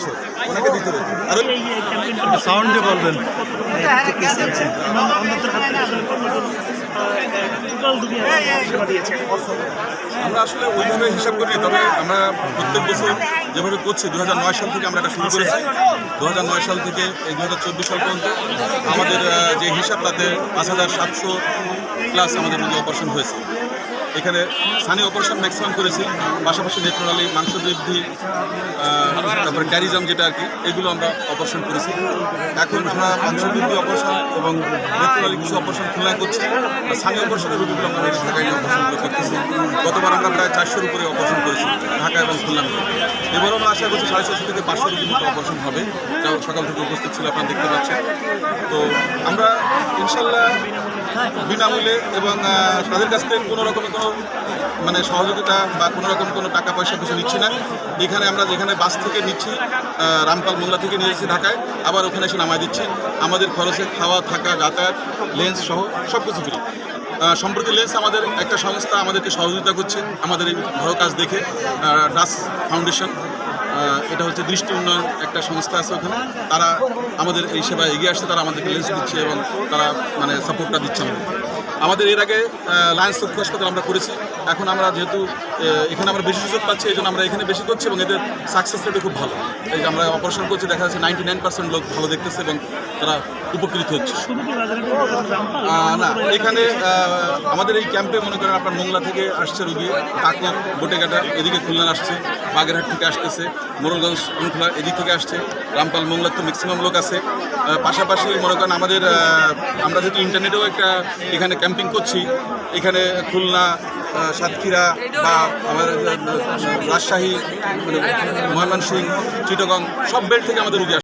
আসো ওনাকে দিতে হবে আর সাউন্ডে বলবেন। আমরা আসলে ওইভাবে হিসাব করি তবে আমরা প্রত্যেক বছর যেভাবে করছি দু হাজার নয় সাল থেকে আমরা এটা শুরু করেছি। দু হাজার নয় সাল থেকে এই দু হাজার চব্বিশ সাল পর্যন্ত আমাদের যে হিসাব তাতে পাঁচ হাজার সাতশো প্লাস আমাদের রোগী অপারেশন হয়েছে। এখানে স্থানীয় অপারেশন ম্যাক্সিমাম করেছি। পাশাপাশি নেত্রনালী মাংস বৃদ্ধি তারপরে ক্যারিজাম যেটা আর কি, এগুলো আমরা অপারেশন করেছি। এখন আমরা মাংস বৃদ্ধি অপারেশন এবং নেত্রনালী কিছু অপারেশন খুলনায় করছি স্থানীয় অপারেশনের রোগীগুলো আমরা ঢাকায় নিয়ে অপারেশন করতেছি গতবার আমরা প্রায় চারশোর উপরে অপারেশন করেছি, ঢাকা এবং খুলনা এবারও আমরা আশা করছি সাড়ে ছশো থেকে পাঁচশো রোগীর মতো অপারেশন হবে। যা সকাল থেকে উপস্থিত ছিল আপনারা দেখতে পাচ্ছেন। তো আমরা ইনশাল্লাহ বিনামূল্যে এবং তাদের কাছ থেকে কোনো রকম কোনো মানে সহযোগিতা বা কোনো রকম কোনো টাকা পয়সা কিছু নিচ্ছি না। এখানে আমরা যেখানে বাস থেকে নিচ্ছি রামপাল মোল্লা থেকে নিয়ে এসেছি ঢাকায়, আবার ওখানে এসে নামায় দিচ্ছি। আমাদের খরচে খাওয়া, থাকা, যাতায়াত লেন্স সহ সব কিছু ফ্রি সম্প্রতি লেন্স আমাদের একটা সংস্থা আমাদেরকে সহযোগিতা করছে আমাদের এই ভালো কাজ দেখে ডাস ফাউন্ডেশন এটা হচ্ছে দৃষ্টি উন্নয়ন একটা সংস্থা আছে ওখানে। তারা আমাদের এই সেবায় এগিয়ে আসছে, তারা আমাদেরকে লেন্স দিচ্ছে এবং তারা মানে সাপোর্টটা দিচ্ছে আমাদের। আমাদের এর আগে লায়ন্স চক্ষু হাসপাতাল আমরা করেছি। এখন আমরা যেহেতু এখানে আমরা বেশি সুযোগ পাচ্ছি, এই জন্য আমরা এখানে বেশি করছি এবং এদের সাকসেস রেটও খুব ভালো। এই যে আমরা অপারেশন করছি, দেখা যাচ্ছে নাইনটি নাইন পার্সেন্ট লোক ভালো দেখতেছে এবং তারা উপকৃত হচ্ছে। না, এখানে আমাদের এই ক্যাম্পে মনে করেন আপনার মোংলা থেকে আসছে রুগী কাকন বটেঘাটা, এদিকে খুলনা আসছে, বাগেরহাট থেকে আসতেছে, মোরলগঞ্জ, অনখোলা এদিক থেকে আসছে, রামপাল, মোংলার তো ম্যাক্সিমাম লোক আছে। পাশাপাশি মনে করেন আমাদের আমরা যেহেতু ইন্টারনেটেও একটা এখানে ক্যাম্পিং করছি, এখানে খুলনা সাতক্ষীরা বা আমাদের রাজশাহী মানে ময়মনসিংহ, চিটগং, সব বেল্ট থেকে আমাদের রুগী